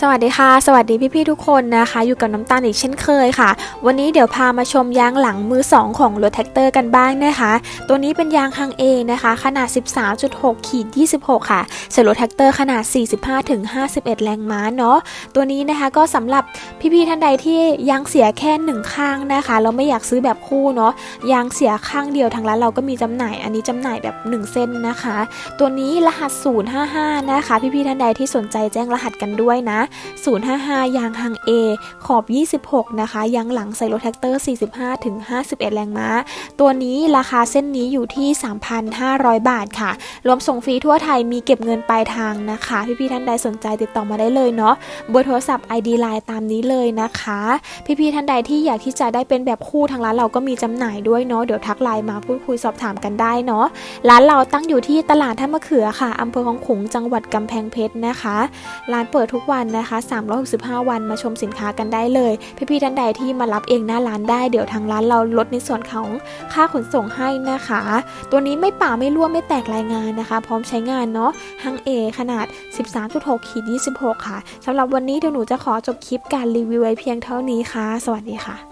สวัสดีค่ะ สวัสดีพี่ๆทุกคนนะคะ อยู่กับน้ำตาลอีกเช่นเคยค่ะ วันนี้เดี๋ยวพามาชมยางหลังมือ 2 ของรถแท็กเตอร์กันบ้างนะคะ ตัวนี้เป็นยางฮังเอนะคะ ขนาด 13.6ขีด26 ค่ะส่วนรถแท็กเตอร์ขนาด 45ถึง51 แรงม้าเนาะตัวนี้นะคะก็สำหรับพี่ๆท่านใดที่ยางเสียแค่หนึ่งข้างนะคะเราไม่อยากซื้อแบบคู่เนาะยางเสียข้างเดียวทางร้านเราก็มีจำหน่าย อันนี้จำหน่ายแบบ 1 เส้นนะคะ ตัวนี้รหัส 055 นะคะ พี่ๆท่านใดที่สนใจแจ้งรหัสกันด้วยนะ055 ยางฮัง A ขอบ 26 นะคะ ยางหลังใส่รถแท็กเตอร์ 45ถึง51 แรงม้า ตัวนี้ราคาเส้นนี้อยู่ที่ 3,500 บาทค่ะ รวมส่งฟรีทั่วไทยมีเก็บเงินปลายทางนะคะ พี่ๆท่านใดสนใจติดต่อมาได้เลยเนาะเบอร์โทรศัพท์ ID Line ตามนี้เลยนะคะ พี่ๆท่านใดที่อยากที่จะได้เป็นแบบคู่ทางร้านเราก็มีจำหน่ายด้วยเนาะเดี๋ยวทักไลน์มาพูดคุยสอบถามกันได้เนาะร้านเราตั้งอยู่ที่ตลาดท่ามะเขือค่ะอำเภอของขลุงจังหวัดกำแพงเพชรนะคะ ร้านเปิดทุกวันนะคะ 365 วันมาชมสินค้ากันได้เลย พี่ๆท่านใดที่มารับเองหน้าร้านได้เดี๋ยวทางร้านเราลดในส่วนของค่าขนส่งให้นะคะ ตัวนี้ไม่ป่าไม่ร่วไม่แตกรายงานนะคะ พร้อมใช้งานเนาะหังเอขนาด 13.6ขีด26 ค่ะสำหรับวันนี้เดี๋ยวหนูจะขอจบคลิปการรีวิวไว้เพียงเท่านี้ค่ะ สวัสดีค่ะ